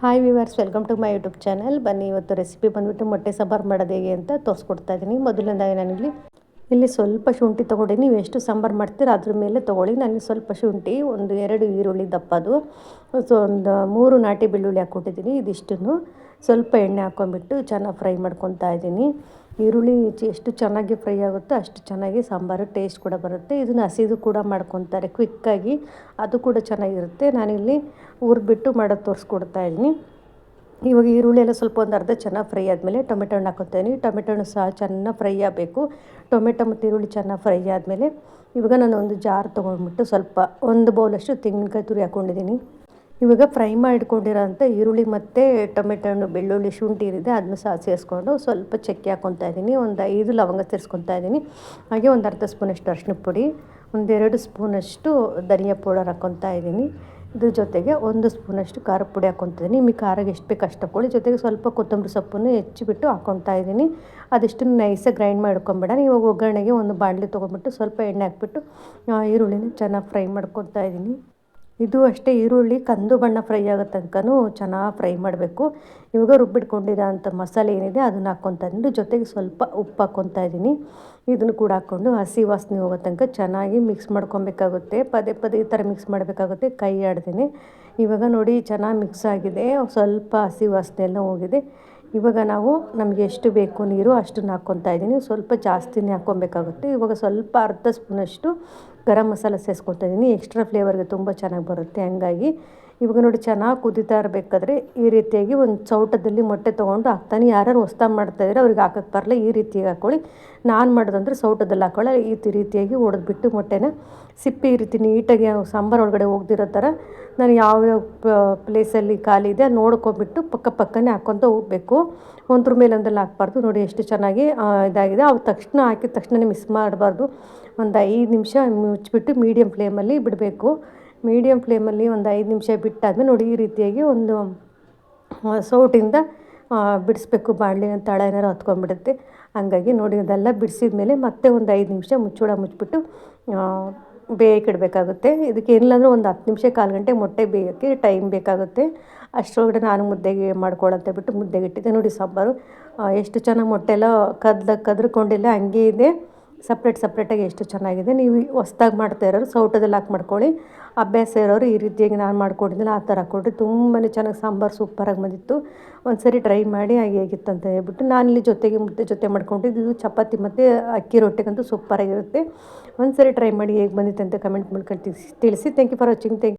Hi viewers welcome to my YouTube channel ಬನ್ನಿ, ಇವತ್ತು recipe ಬಂದ್ಬಿಟ್ಟು ಮೊಟ್ಟೆ ಸಾಂಬಾರು ಮಾಡೋದು ಹೇಗೆ ಅಂತ ತೋರಿಸ್ಕೊಡ್ತಾ ಇದ್ದೀನಿ. ಮೊದಲನೇದಾಗಿ ನಾನಿಲ್ಲಿ ಇಲ್ಲಿ ಸ್ವಲ್ಪ ಶುಂಠಿ ತೊಗೊಂಡು. ನೀವು ಎಷ್ಟು ಸಾಂಬಾರು ಮಾಡ್ತೀರ ಅದ್ರ ಮೇಲೆ ತೊಗೊಳ್ಳಿ. ನನಗೆ ಸ್ವಲ್ಪ ಶುಂಠಿ, ಒಂದು ಎರಡು ಈರುಳ್ಳಿ ದಪ್ಪದು ಸೊ, ಒಂದು ಮೂರು ನಾಟಿ ಬೆಳ್ಳುಳ್ಳಿ ಹಾಕ್ಕೊಟ್ಟಿದ್ದೀನಿ ಇದಿಷ್ಟನ್ನು. ಸ್ವಲ್ಪ ಎಣ್ಣೆ ಹಾಕ್ಕೊಂಬಿಟ್ಟು ಚೆನ್ನಾಗಿ ಫ್ರೈ ಮಾಡ್ಕೊತಾ ಇದ್ದೀನಿ. ಈರುಳ್ಳಿ ಎಷ್ಟು ಚೆನ್ನಾಗಿ ಫ್ರೈ ಆಗುತ್ತೋ ಅಷ್ಟು ಚೆನ್ನಾಗಿ ಸಾಂಬಾರು ಟೇಸ್ಟ್ ಕೂಡ ಬರುತ್ತೆ. ಇದನ್ನು ಹಸಿದು ಕೂಡ ಮಾಡ್ಕೊತಾರೆ. ಕ್ವಿಕ್ಕಾಗಿ ಅದು ಕೂಡ ಚೆನ್ನಾಗಿರುತ್ತೆ. ನಾನಿಲ್ಲಿ ಹುರಿದ್ಬಿಟ್ಟು ಮಾಡೋದು ತೋರಿಸ್ಕೊಡ್ತಾ ಇದ್ದೀನಿ. ಇವಾಗ ಈರುಳ್ಳಿ ಎಲ್ಲ ಸ್ವಲ್ಪ ಒಂದು ಅರ್ಧ ಚೆನ್ನಾಗಿ ಫ್ರೈ ಆದಮೇಲೆ ಟೊಮೆಟೊ ಹಣ್ಣು ಹಾಕೋತೀನಿ ಟೊಮೆಟೊ ಹಣ್ಣು ಸಹ ಚೆನ್ನಾಗಿ ಫ್ರೈ ಆಗಬೇಕು. ಟೊಮೆಟೊ ಮತ್ತು ಈರುಳ್ಳಿ ಚೆನ್ನಾಗಿ ಫ್ರೈ ಆದಮೇಲೆ ಇವಾಗ ನಾನು ಒಂದು ಜಾರ್ ತೊಗೊಂಡ್ಬಿಟ್ಟು ಸ್ವಲ್ಪ ಒಂದು ಬೌಲಷ್ಟು ತೆಂಗಿನಕಾಯಿ ತುರಿ ಹಾಕ್ಕೊಂಡಿದ್ದೀನಿ ಇವಾಗ ಫ್ರೈ ಮಾಡಿಕೊಂಡಿರೋಂಥ ಈರುಳ್ಳಿ ಮತ್ತು ಟೊಮೆಟೊ ಹಣ್ಣು, ಬೆಳ್ಳುಳ್ಳಿ ಶುಂಠಿ ಇದೆ ಅದನ್ನ ಸಹ ಸೇರಿಸ್ಕೊಂಡು ಸ್ವಲ್ಪ ಚಕ್ಕೆ ಹಾಕ್ಕೊತಾ ಇದ್ದೀನಿ. ಒಂದು ಐದು ಲವಂಗ ಸೇರಿಸ್ಕೊತಾ ಇದ್ದೀನಿ. ಹಾಗೆ ಒಂದು ಅರ್ಧ ಸ್ಪೂನಷ್ಟು ಅರಿಶಿನ ಪುಡಿ ಒಂದೆರಡು ಸ್ಪೂನಷ್ಟು ಧನಿಯಾ ಪೌಡರ್ ಹಾಕ್ಕೊತಾ ಇದ್ದೀನಿ. ಇದ್ರ ಜೊತೆಗೆ ಒಂದು ಸ್ಪೂನಷ್ಟು ಖಾರ ಪುಡಿ ಹಾಕ್ಕೊತಿದ್ದೀನಿ ನಿಮಗೆ ಖಾರಕ್ಕೆ ಎಷ್ಟು ಬೇಕು ಅಷ್ಟು ಹಾಕ್ಕೊಳ್ಳಿ. ಜೊತೆಗೆ ಸ್ವಲ್ಪ ಕೊತ್ತಂಬರಿ ಸೊಪ್ಪನ್ನು ಹೆಚ್ಚಿಬಿಟ್ಟು ಹಾಕೊತಾ ಇದ್ದೀನಿ. ಅದಷ್ಟು ನೈಸಾಗಿ ಗ್ರೈಂಡ್ ಮಾಡ್ಕೊಂಬೇಡ. ನೀವು ಒಗ್ಗರಣೆಗೆ ಒಂದು ಬಾಣಲಿ ತೊಗೊಂಬಿಟ್ಟು ಸ್ವಲ್ಪ ಎಣ್ಣೆ ಹಾಕ್ಬಿಟ್ಟು ಈರುಳ್ಳಿನ ಚೆನ್ನಾಗಿ ಫ್ರೈ ಮಾಡ್ಕೊತಾ ಇದ್ದೀನಿ. ಇದು ಅಷ್ಟೇ ಈರುಳ್ಳಿ ಕಂದು ಬಣ್ಣ ಫ್ರೈ ಆಗೋ ತನಕನೂ ಚೆನ್ನಾಗಿ ಫ್ರೈ ಮಾಡಬೇಕು. ಇವಾಗ ರುಬ್ಬಿಟ್ಕೊಂಡಿರೋ ಅಂಥ ಮಸಾಲೆ ಏನಿದೆ ಅದನ್ನು ಹಾಕ್ಕೊತಾ ಇದ್ದೀನಿ ಜೊತೆಗೆ ಸ್ವಲ್ಪ ಉಪ್ಪು ಹಾಕ್ಕೊತಾ ಇದ್ದೀನಿ ಇದನ್ನು ಕೂಡ ಹಾಕ್ಕೊಂಡು ಹಸಿ ವಾಸನೆ ಹೋಗೋ ತನಕ ಚೆನ್ನಾಗಿ ಮಿಕ್ಸ್ ಮಾಡ್ಕೊಬೇಕಾಗುತ್ತೆ. ಪದೇ ಪದೇ ಈ ಥರ ಮಿಕ್ಸ್ ಮಾಡಬೇಕಾಗುತ್ತೆ. ಕೈ ಆಡ್ತೀನಿ. ಇವಾಗ ನೋಡಿ ಚೆನ್ನಾಗಿ ಮಿಕ್ಸ್ ಆಗಿದೆ. ಸ್ವಲ್ಪ ಹಸಿ ವಾಸನೆ ಎಲ್ಲ ಹೋಗಿದೆ. ಇವಾಗ ನಾವು ನಮಗೆ ಎಷ್ಟು ಬೇಕು ನೀರು ಅಷ್ಟನ್ನು ಹಾಕ್ಕೊತಾ ಇದ್ದೀನಿ ಸ್ವಲ್ಪ ಜಾಸ್ತಿನೇ ಹಾಕ್ಕೊಬೇಕಾಗುತ್ತೆ. ಇವಾಗ ಸ್ವಲ್ಪ ಅರ್ಧ ಸ್ಪೂನಷ್ಟು ಗರಂ ಮಸಾಲ ಸೇರಿಸ್ಕೊಳ್ತಾ ಇದ್ದೀನಿ. ಎಕ್ಸ್ಟ್ರಾ ಫ್ಲೇವರ್ಗೆ ತುಂಬ ಚೆನ್ನಾಗಿ ಬರುತ್ತೆ. ಹಂಗಾಗಿ ಇವಾಗ ನೋಡಿ ಚೆನ್ನಾಗಿ ಕುದೀತಾ ಇರಬೇಕಾದ್ರೆ ಈ ರೀತಿಯಾಗಿ ಒಂದು ಚೌಟದಲ್ಲಿ ಮೊಟ್ಟೆ ತೊಗೊಂಡು ಹಾಕ್ತಾನೆ. ಯಾರ್ಯಾರು ಮಾಡ್ತಾ ಮಾಡ್ತಾಯಿದ್ರೆ ಅವ್ರಿಗೆ ಹಾಕೋಕ್ಕೆ ಬರಲ್ಲ. ಈ ರೀತಿಯಾಗಿ ಹಾಕ್ಕೊಳ್ಳಿ ನಾನು ಮಾಡೋದಂದ್ರೆ ಸೌಟದಲ್ಲಿ ಹಾಕ್ಕೊಳ್ಳಿ ಈ ರೀತಿಯಾಗಿ ಹೊಡೆದ್ಬಿಟ್ಟು ಮೊಟ್ಟೆನ ಸಿಪ್ಪೆ ಈ ರೀತಿ ನೀಟಾಗಿ ಸಾಂಬಾರು ಒಳಗಡೆ ಹೋಗ್ದಿರೋ ಥರ ನಾನು ಯಾವ್ಯಾವ ಪ್ಲೇಸಲ್ಲಿ ಖಾಲಿ ಇದೆ ನೋಡ್ಕೊಂಬಿಟ್ಟು ಪಕ್ಕ ಪಕ್ಕನೇ ಹಾಕ್ಕೊತ ಹೋಗಬೇಕು. ಒಂದ್ರ ಮೇಲೆ ಒಂದಲ್ಲಿ ಹಾಕ್ಬಾರ್ದು. ನೋಡಿ ಎಷ್ಟು ಚೆನ್ನಾಗಿ ಇದಾಗಿದೆ. ಅವು ತಕ್ಷಣ ಹಾಕಿದ ತಕ್ಷಣನೇ ಮಿಸ್ ಮಾಡಬಾರ್ದು. ಒಂದು ಐದು ನಿಮಿಷ ಮುಚ್ಚಿಬಿಟ್ಟು ಮೀಡಿಯಮ್ ಫ್ಲೇಮಲ್ಲಿ ಬಿಡಬೇಕು. ಮೀಡಿಯಮ್ ಫ್ಲೇಮಲ್ಲಿ ಒಂದು ಐದು ನಿಮಿಷ ಬಿಟ್ಟಾದ್ಮೇಲೆ ನೋಡಿ ಈ ರೀತಿಯಾಗಿ ಒಂದು ಸೌಟಿಂದ ಬಿಡಿಸ್ಬೇಕು ಬಾಣಲಿ ತಳ ಏನಾರು ಹತ್ಕೊಂಡ್ಬಿಡುತ್ತೆ. ಹಂಗಾಗಿ ನೋಡಿ ಅದೆಲ್ಲ ಬಿಡಿಸಿದ ಮೇಲೆ ಮತ್ತೆ ಒಂದು ಐದು ನಿಮಿಷ ಮುಚ್ಚೋಳ ಮುಚ್ಚಿಬಿಟ್ಟು ಬೇಯಕ್ಕಿಡಬೇಕಾಗುತ್ತೆ ಇದಕ್ಕೆ ಏನಿಲ್ಲ ಅಂದರೆ ಒಂದು ಹತ್ತು ನಿಮಿಷ ಕಾಲು ಗಂಟೆ ಮೊಟ್ಟೆ ಬೇಯೋಕ್ಕೆ ಟೈಮ್ ಬೇಕಾಗುತ್ತೆ. ಅಷ್ಟರೊಳಗಡೆ ನಾನು ಮುದ್ದೆಗೆ ಮಾಡ್ಕೊಳ್ಳೋಂತ ಬಿಟ್ಟು ಮುದ್ದೆಗೆ ಇಟ್ಟಿದ್ದೆ. ನೋಡಿ ಸಾಂಬಾರು ಎಷ್ಟು ಚೆನ್ನಾಗಿ ಮೊಟ್ಟೆ ಎಲ್ಲ ಕದ್ದ, ಕದ್ರಕೊಂಡಿಲ್ಲ, ಹಂಗೆ ಇದೆ. ಸಪ್ರೇಟ್ ಸಪ್ರೇಟಾಗಿ ಎಷ್ಟು ಚೆನ್ನಾಗಿದೆ, ನೀವು ಹೊಸ್ದಾಗಿ ಮಾಡ್ತಾ ಇರೋರು ಸೌಟದಲ್ಲಿ ಹಾಕಿ ಮಾಡ್ಕೊಳ್ಳಿ. ಅಭ್ಯಾಸ ಇರೋರು ಈ ರೀತಿಯಾಗಿ ನಾನು ಮಾಡ್ಕೊಂಡಿದ್ದಿಲ್ಲ ಆ ಥರ ಹಾಕ್ಕೊಡ್ರಿ. ತುಂಬಾ ಚೆನ್ನಾಗಿ ಸಾಂಬಾರು ಸೂಪರಾಗಿ ಬಂದಿತ್ತು. ಒಂದು ಸರಿ ಟ್ರೈ ಮಾಡಿ ಹಾಗೆ ಹೇಗಿತ್ತು ಅಂತ ಹೇಳ್ಬಿಟ್ಟು ಇಲ್ಲಿ ಜೊತೆಗೆ ಮುದ್ದೆ ಜೊತೆ ಮಾಡ್ಕೊಂಡಿದ್ದು, ಇದು ಚಪಾತಿ ಮತ್ತು ಅಕ್ಕಿ ರೊಟ್ಟಿಗಂತೂ ಸೂಪರಾಗಿರುತ್ತೆ ಒಂದು ಸರಿ ಟ್ರೈ ಮಾಡಿ ಹೇಗೆ ಬಂದಿತ್ತು ಅಂತ ಕಮೆಂಟ್ ಮಾಡ್ಕೊಳ್ತೀವಿ ತಿಳಿಸಿ thank you for watching thank